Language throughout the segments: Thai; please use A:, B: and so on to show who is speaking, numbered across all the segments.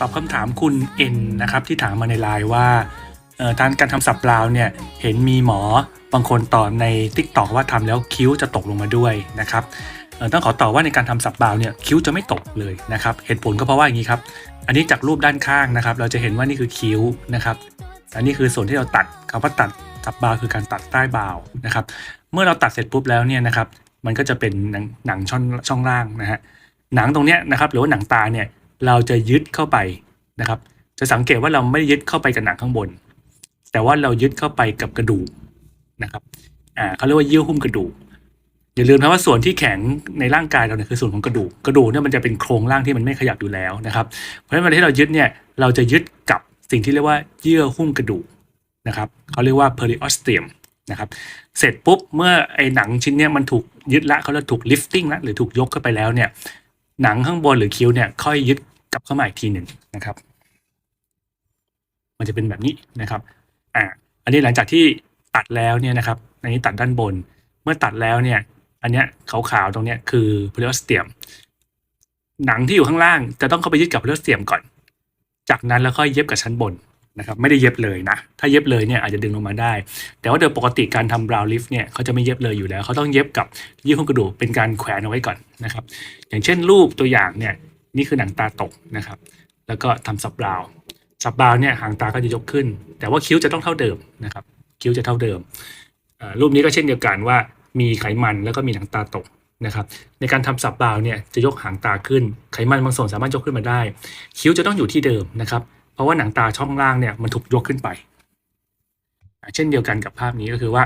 A: ตอบคำถามคุณเอ็นนะครับที่ถามมาในไลน์ว่าเอ่ารการทำสับราวเนี่ยเห็นมีหมอบางคนตอบใน t ิ k t o k ว่าทำแล้วคิ้วจะตกลงมาด้วยนะครับต้องขอตอบว่าในการทำสับราวเนี่ยคิ้วจะไม่ตกเลยนะครับเหตุผลก็เพราะว่าอย่างนี้ครับอันนี้จากรูปด้านข้างนะครับ เราจะเห็นว่านี่คือคิ้วนะครับอันนี้คือส่วนที่เราตัดคำว่าตัดสับบาวคือการตัดใต้บาวนะครับ เมื่อเราตัดเสร็จปุ๊บแล้วเนี่ยนะครับ มันก็จะเป็นหนังหนังช่องช่องล่างนะฮะหนังตรงเนี้ยนะครับ หรือว่าหนังตาเนี่ย เราจะยึดเข้าไปนะครับ จะสังเกตว่าเราไม่ได้ยึดเข้าไปกับหนังข้างบน แต่ว่าเรายึดเข้าไปกับกระดูกนะครับอ่าเขาเรียกว่าเยื่อหุ้มกระดูกอย่าลืมนะว่าส่วนที่แข็งในร่างกายเราเนี่ยคือส่วนของกระดูกกระดูกเนี่ยมันจะเป็นโครงร่างที่มันไม่ขยับอยู่แล้วนะครับ เพราะฉะนั้นเวลาที่เรายึดเนี่ยเราจะยึดกับสิ่งที่เรียกว่าเยื่อหุ้มกระดูกนะครับเขาเรียกว่า periosteum นะครับเสร็จปุ๊บเมื่อไอ้หนังชิ้นเนี้ยมันถูกยึดละเขาเรียกถูก lifting ละหรือถูกยกขึ้นไปแล้วเนี่ย หนังข้างบนหรือคิ้วเนี่ยค่อยยึดกลับเข้ามาอีกทีหนึ่งนะครับ มันจะเป็นแบบนี้นะครับอ่าอันนี้หลังจากที่ตัดแล้วเนี่ยนะครับ อันนี้ตัดด้านบน เมื่อตัดแล้วเนี่ย อันเนี้ยขาวๆตรงเนี้ยคือ periosteum หนังที่อยู่ข้างล่างจะต้องเข้าไปยึดกับ periosteum ก่อน จากนั้นแล้วค่อยเย็บกับชั้นบน นะครับไม่ได้เย็บเลยนะ ถ้าเย็บเลยเนี่ยอาจจะดึงลงมาได้ แต่ว่าโดยปกติการทำบราวลิฟเนี่ยเขาจะไม่เย็บเลยอยู่แล้ว เขาต้องเย็บกับยื่อหุ้มกระดูกเป็นการแขวนเอาไว้ก่อนนะครับอย่างเช่นรูปตัวอย่างเนี่ยนี่คือหนังตาตกนะครับ แล้วก็ทำสับบราวน์สับบราวเนี่ยหางตาก็จะยกขึ้น แต่ว่าคิ้วจะต้องเท่าเดิมนะครับคิ้วจะเท่าเดิม รูปนี้ก็เช่นเดียวกันว่ามีไขมันแล้วก็มีหนังตาตกนะครับในการทำสับบราวเนี่ยจะยกหางตาขึ้นไขมันบางส่วนสามารถยกขึ้นมาได้ คิ้วจะต้องอยู่ที่เดิมนะครับ เพราะว่าหนังตาช่องล่างเนี่ยมันถูกยกขึ้นไป เช่นเดียวกันกับภาพนี้ก็คือว่า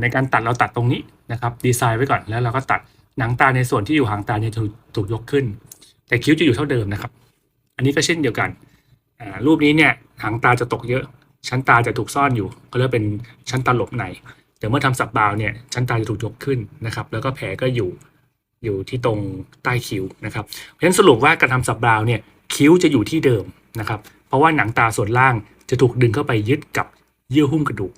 A: ในการตัดเราตัดตรงนี้นะครับดีไซน์ไว้ก่อนแล้วเราก็ตัดหนังตาในส่วนที่อยู่หางตาเนี่ยถูกถูกยกขึ้น แต่คิ้วจะอยู่เท่าเดิมนะครับ อันนี้ก็เช่นเดียวกันรูปนี้เนี่ยหางตาจะตกเยอะ ชั้นตาจะถูกซ่อนอยู่เขาเรียกเป็นชั้นตาหลบในแต่เมื่อทำสับบาวเนี่ยชั้นตาจะถูกยกขึ้นนะครับ แล้วก็แผลก็อยู่อยู่ที่ตรงใต้คิ้วนะครับเพราะฉะนั้นสรุปว่าการทำสับบาวเนี่ยคิ้วจะอยู่ที่เดิมนะครับ เพราะว่าหนังตาส่วนล่างจะถูกดึงเข้าไปยึดกับเยื่อหุ้มกระดูก